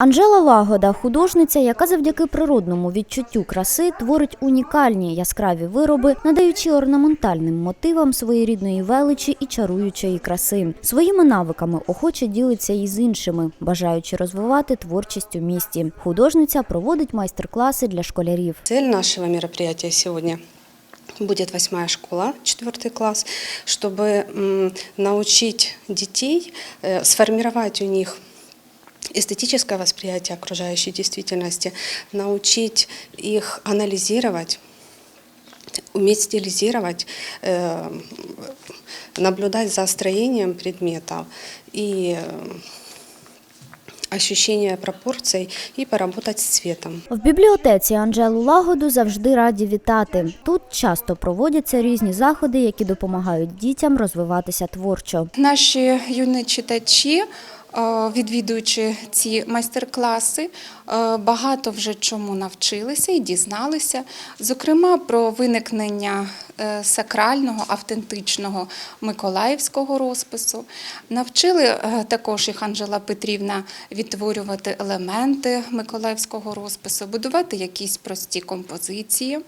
Анжела Лагода художниця, яка завдяки природному відчуттю краси творить унікальні яскраві вироби, надаючи орнаментальним мотивам своєрідної величі і чаруючої краси. Своїми навиками охоче ділиться і з іншими, бажаючи розвивати творчість у місті. Художниця проводить майстер-класи для школярів. Цель нашего мероприятия сегодня будет восьмая школа, четвертый класс, чтобы м, научить детей, э, сформировать у них эстетическое восприятие окружающей действительности, научить их анализировать, уметь стилизировать, э, наблюдать за строением предметов и э, ощущение пропорций и поработать с цветом. В бібліотеці Анжелу Лагоду завжди раді вітати. Тут часто проводяться різні заходи, які допомагають дітям розвиватися творчо. Наші юні читачі, е, відвідуючи ці майстер-класи, е, багато вже чому навчилися і дізналися, зокрема про виникнення е, сакрального, автентичного миколаївського розпису. Навчили е, також їх Анжела Петрівна відтворювати елементи миколаївського розпису, будувати якісь прості композиції.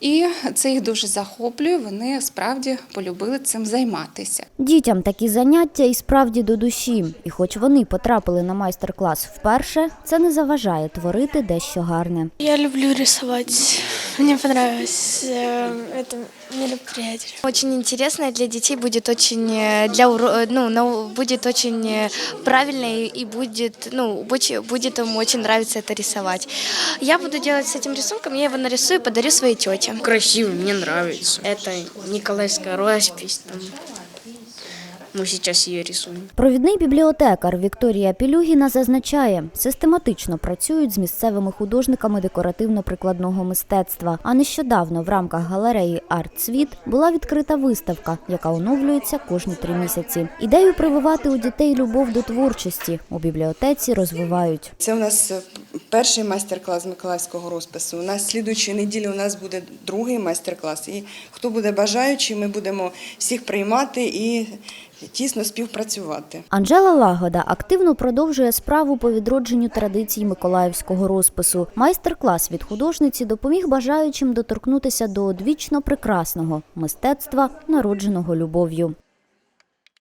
І це їх дуже захоплює. Вони справді полюбили цим займатися. Дітям такі заняття і справді до душі. І хоч вони потрапили на майстер-клас вперше, це не заважає творити дещо гарне. Я люблю рисовать. Мне понравилось э, это мероприятие. Очень интересно для детей будет очень э, для уро- э, ну нау- будет очень э, правильно и и будет ну буч- будет им очень нравиться это рисовать. Я буду делать с этим рисунком, я его нарисую, и подарю своей тете. красиво, мне нравится. Это Николаевская роспись. Там. Мы сейчас ее рисуем. Провідний бібліотекар Вікторія Пілюгіна зазначає, систематично працюють з місцевими художниками декоративно-прикладного мистецтва. А нещодавно в рамках галереї «Арт-світ» була відкрита виставка, яка оновлюється кожні три місяці. Ідею прививати у дітей любов до творчості у бібліотеці розвивають. Це у нас е, перший майстер-клас миколаївського розпису. У нас слідуючої неділі у нас буде другий майстер-клас. І хто буде бажаючий, ми будемо всіх приймати і тісно співпрацювати. Анжела Лагода активно продовжує справу по відродженню традицій миколаївського розпису. Майстер-клас від художниці допоміг бажаючим доторкнутися до одвічно прекрасного мистецтва, народженого любов'ю.